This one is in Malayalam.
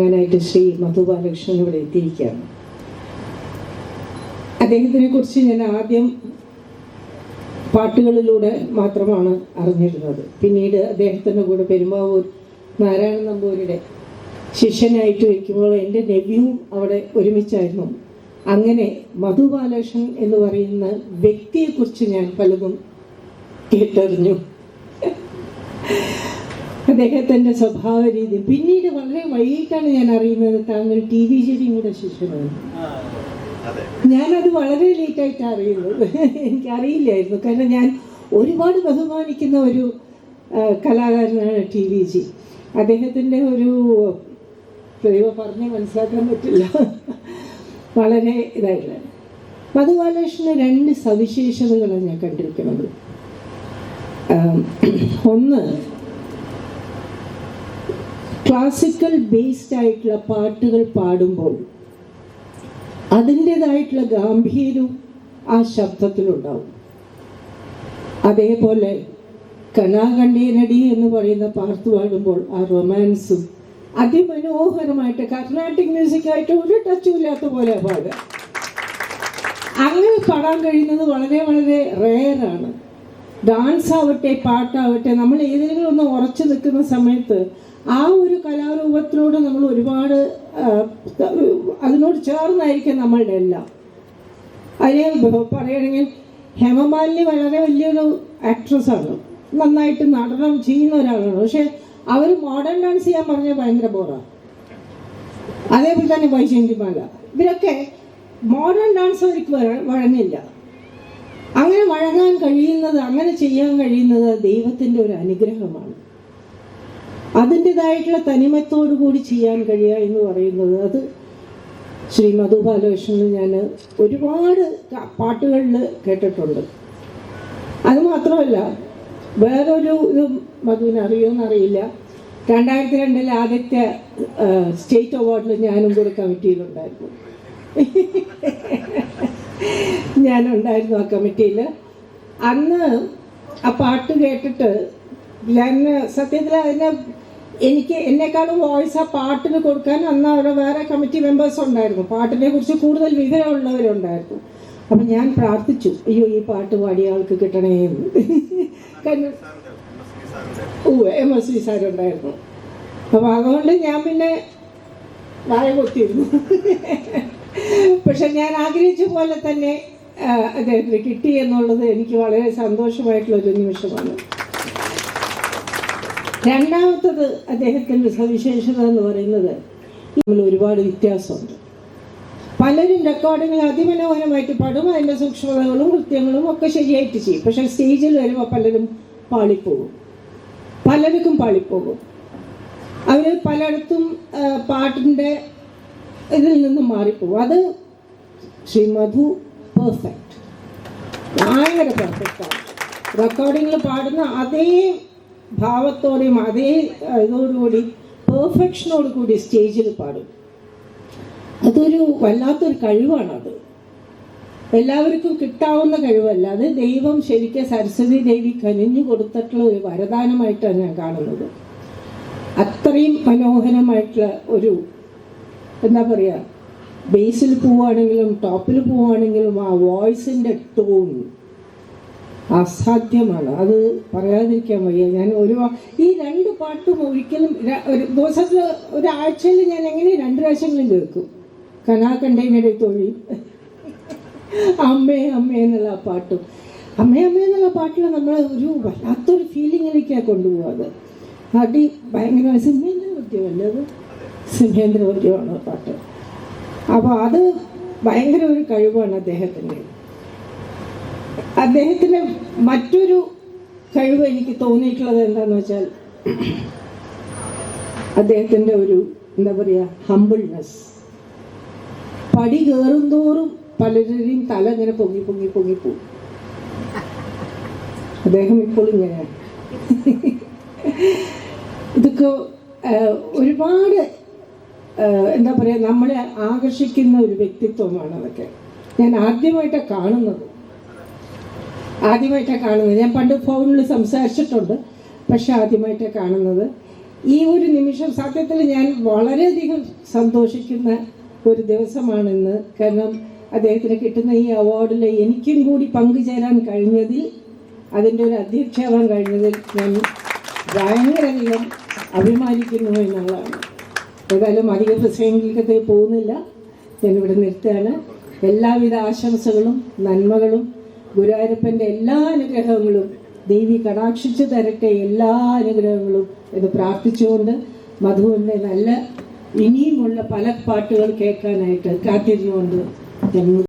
ഞാനായിട്ട് ശ്രീ മധു ബാലകൃഷ്ണൻ ഇവിടെ എത്തിയിരിക്കുകയാണ്. അദ്ദേഹത്തിനെ കുറിച്ച് ഞാൻ ആദ്യം പാട്ടുകളിലൂടെ മാത്രമാണ് അറിഞ്ഞിരുന്നത്. പിന്നീട് അദ്ദേഹത്തിന്റെ കൂടെ പെരുമ്പാവൂർ നാരായണ നമ്പൂരിയുടെ ശിഷ്യനായിട്ട് വയ്ക്കുമ്പോൾ എന്റെ നെവ്യൂ അവിടെ ഒരുമിച്ചായിരുന്നു. അങ്ങനെ മധു ബാലകൃഷ്ണൻ എന്ന് പറയുന്ന വ്യക്തിയെക്കുറിച്ച് ഞാൻ പലതും കേട്ടറിഞ്ഞു. അദ്ദേഹത്തിന്റെ സ്വഭാവ രീതി പിന്നീട് വളരെ വൈകിട്ടാണ് ഞാൻ അറിയുന്നത് താങ്കൾ ടി വി കൂടെ ശിഷ്യനാണ്. ഞാനത് വളരെ ലേറ്റായിട്ട് അറിയുന്നത്. എനിക്കറിയില്ലായിരുന്നു. കാരണം ഞാൻ ഒരുപാട് ബഹുമാനിക്കുന്ന ഒരു കലാകാരനാണ് ടി വി ജി. അദ്ദേഹത്തിന്റെ ഒരു ദൈവം പറഞ്ഞ് മനസ്സിലാക്കാൻ പറ്റില്ല. വളരെ ഇതായില്ല. മധുബാലകൃഷ്ണന് രണ്ട് സവിശേഷതകളാണ് ഞാൻ കണ്ടിരിക്കുന്നത്. ഒന്ന് ക്ലാസിക്കൽ ബേസ്ഡ് ആയിട്ടുള്ള പാട്ടുകൾ പാടുമ്പോൾ അതിന്റെതായിട്ടുള്ള ഗാംഭീര്യവും ആ ശബ്ദത്തിലുണ്ടാവും. അതേപോലെ കലാകണ്ഠീനടി എന്ന് പറയുന്ന പാർത്ത് പാടുമ്പോൾ ആ റൊമാൻസും അതിമനോഹരമായിട്ട് കർണാട്ടിക് മ്യൂസിക്കായിട്ട് ഒരു ടച്ചും ഇല്ലാത്ത പോലെ പാടുക. അങ്ങനെ പാടാൻ കഴിയുന്നത് വളരെ വളരെ റെയറാണ് ഡാൻസ് ആവട്ടെ പാട്ടാവട്ടെ നമ്മൾ ഏതെങ്കിലും ഒന്ന് ഉറച്ചു നിൽക്കുന്ന സമയത്ത് ആ ഒരു കലാരൂപത്തിനോട് നമ്മൾ ഒരുപാട് അതിനോട് ചേർന്നായിരിക്കും നമ്മളുടെ എല്ലാം. അതിനെ പറയുകയാണെങ്കിൽ ഹേമമാലിനി വളരെ വലിയൊരു ആക്ട്രസ്സാണ് നന്നായിട്ട് നടനം ചെയ്യുന്ന ഒരാളാണ്. പക്ഷെ അവർ മോഡേൺ ഡാൻസ് ചെയ്യാൻ പറഞ്ഞാൽ ഭയങ്കര ബോറാണ് അതേപോലെ തന്നെ വൈജയന്തിമാല ഇവരൊക്കെ മോഡേൺ ഡാൻസ് അവർക്ക് വഴ- വഴങ്ങില്ല. അങ്ങനെ വഴങ്ങാൻ കഴിയുന്നത് അങ്ങനെ ചെയ്യാൻ കഴിയുന്നത് ദൈവത്തിന്റെ ഒരു അനുഗ്രഹമാണ്. അതിന്റെതായിട്ടുള്ള തനിമത്തോടു കൂടി ചെയ്യാൻ കഴിയുക എന്ന് പറയുന്നത് അത് ശ്രീ മധു ബാലകൃഷ്ണന് ഞാൻ ഒരുപാട് പാട്ടുകളിൽ കേട്ടിട്ടുണ്ട്. അത് മാത്രമല്ല വേറൊരു ഇത് മധുവിന് അറിയുമെന്നറിയില്ല രണ്ടായിരത്തി രണ്ടിൽ ആദ്യത്തെ സ്റ്റേറ്റ് അവാർഡിൽ ഞാനും കൂടെ കമ്മിറ്റിയിലുണ്ടായിരുന്നു ഞാനുണ്ടായിരുന്നു ആ കമ്മിറ്റിയിൽ. അന്ന് ആ പാട്ട് കേട്ടിട്ട് ഞാൻ സത്യത്തിൽ അതിനെ എനിക്ക് എന്നെക്കാളും വോയിസ് ആ പാട്ടിന് കൊടുക്കാൻ അന്ന് അവിടെ വേറെ കമ്മിറ്റി മെമ്പേഴ്സ് ഉണ്ടായിരുന്നു. പാട്ടിനെ കുറിച്ച് കൂടുതൽ വിവരമുള്ളവരുണ്ടായിരുന്നു. അപ്പം ഞാൻ പ്രാർത്ഥിച്ചു അയ്യോ ഈ പാട്ട് പാടിയ ആൾക്ക് കിട്ടണേ എന്ന്. ഓ എം എസ് വി സാറുണ്ടായിരുന്നു അപ്പം അതുകൊണ്ട് ഞാൻ പിന്നെ വായ കൊത്തിയിരുന്നു പക്ഷെ ഞാൻ ആഗ്രഹിച്ച പോലെ തന്നെ അദ്ദേഹത്തിന് കിട്ടി എന്നുള്ളത് എനിക്ക് വളരെ സന്തോഷമായിട്ടുള്ളൊരു നിമിഷമാണ്. രണ്ടാമത്തത് അദ്ദേഹത്തിന്റെ സവിശേഷത എന്ന് പറയുന്നത് നമ്മൾ ഒരുപാട് വ്യത്യാസമുണ്ട്. പലരും റെക്കോർഡിങ്ങിൽ അതിമനോഹരമായിട്ട് പാടും അതിന്റെ സൂക്ഷ്മതകളും കൃത്യങ്ങളും ഒക്കെ ശരിയായിട്ട് ചെയ്യും. പക്ഷേ സ്റ്റേജിൽ വരുമ്പോൾ പലരും പാളിപ്പോകും. പലർക്കും പാളിപ്പോകും. അവർ പലയിടത്തും പാട്ടിന്റെ ഇതിൽ നിന്നും മാറിപ്പോകും. അത് ശ്രീ മധു പെർഫെക്റ്റ് ഭയങ്കര പെർഫെക്റ്റാണ് റെക്കോർഡിങ്ങിൽ പാടുന്ന അതേ ഭാവത്തോടെയും അതേ ഇതോടുകൂടി പെർഫെക്ഷനോട് കൂടി സ്റ്റേജിൽ പാടും. അതൊരു വല്ലാത്തൊരു അത് എല്ലാവർക്കും കിട്ടാവുന്ന കഴിവല്ല. അത് ദൈവം ശരിക്കും സരസ്വതി ദേവി കനിഞ്ഞു കൊടുത്തിട്ടുള്ള ഒരു വരദാനമായിട്ടാണ് ഞാൻ കാണുന്നത്. അത്രയും മനോഹരമായിട്ടുള്ള ഒരു എന്താ പറയുക ബേസിൽ പോവുകയാണെങ്കിലും ടോപ്പിൽ പോവുകയാണെങ്കിലും ആ വോയിസിന്റെ ടോൺ അസാധ്യമാണ്. അത് പറയാതിരിക്കാൻ വയ്യ. ഞാൻ ഒരു ഈ രണ്ട് പാട്ടും ഒരിക്കലും ഒരു ദിവസത്തിൽ ഒരാഴ്ചയിൽ ഞാൻ എങ്ങനെ രണ്ട് പ്രാവശ്യങ്ങളും കേൾക്കും? കനാ കനാകണ്ടേനയുടെ തൊഴിൽ അമ്മേ അമ്മേ എന്നുള്ള പാട്ടും. അമ്മേ അമ്മേ എന്നുള്ള പാട്ടിൽ നമ്മൾ ഒരു വല്ലാത്തൊരു ഫീലിങ്ങിലേക്കാണ് കൊണ്ടുപോകുന്നത് അടി ഭയങ്കര സിംഹേന്ദ്ര വദ്യമല്ലേ അത് സിംഹേന്ദ്ര വദ്യമാണ് പാട്ട്. അപ്പോൾ അത് ഭയങ്കര ഒരു കഴിവാണ് അദ്ദേഹത്തിന്റെ. അദ്ദേഹത്തിന് മറ്റൊരു കഴിവ് എനിക്ക് തോന്നിയിട്ടുള്ളത് എന്താന്ന് വെച്ചാൽ അദ്ദേഹത്തിന്റെ ഒരു എന്താ പറയുക ഹമ്പിൾനെസ് പടി കയറും തോറും പലരുടെയും തല ഇങ്ങനെ പൊങ്ങി പൊങ്ങി പൊങ്ങി പോകും അദ്ദേഹം ഇപ്പോൾ ഇങ്ങനെയാണ്. ഇതൊക്കെ ഒരുപാട് എന്താ പറയുക നമ്മളെ ആകർഷിക്കുന്ന ഒരു വ്യക്തിത്വമാണ് അതൊക്കെ. ഞാൻ ആദ്യമായിട്ടാണ് കാണുന്നത്. ആദ്യമായിട്ടാണ് കാണുന്നത്. ഞാൻ പണ്ട് ഫോണിൽ സംസാരിച്ചിട്ടുണ്ട് പക്ഷെ ആദ്യമായിട്ടാണ് കാണുന്നത്. ഈ ഒരു നിമിഷം സത്യത്തിൽ ഞാൻ വളരെയധികം സന്തോഷിക്കുന്ന ഒരു ദിവസമാണിന്ന്. കാരണം അദ്ദേഹത്തിന് കിട്ടുന്ന ഈ അവാർഡിൽ എനിക്കും കൂടി പങ്കുചേരാൻ കഴിഞ്ഞതിൽ അതിന്റെ ഒരു അധ്യക്ഷയാവാൻ കഴിഞ്ഞതിൽ ഞാൻ ഭയങ്കരധികം അഭിമാനിക്കുന്നു എന്നുള്ളതാണ് ഏതായാലും അധിക പ്രസംഗിക്കത്തേക്ക് പോകുന്നില്ല. ഞാനിവിടെ നിർത്തുകയാണ്. എല്ലാവിധ ആശംസകളും നന്മകളും ഗുരുവായൂരപ്പന്റെ എല്ലാ അനുഗ്രഹങ്ങളും ദേവി കടാക്ഷിച്ചു തരട്ടെ എല്ലാ അനുഗ്രഹങ്ങളും എന്ന് പ്രാർത്ഥിച്ചുകൊണ്ട് മധുവിന്റെ നല്ല ഇനിയുമുള്ള പല പാട്ടുകൾ കേൾക്കാനായിട്ട് കാത്തിരുന്നുകൊണ്ട് ഞാൻ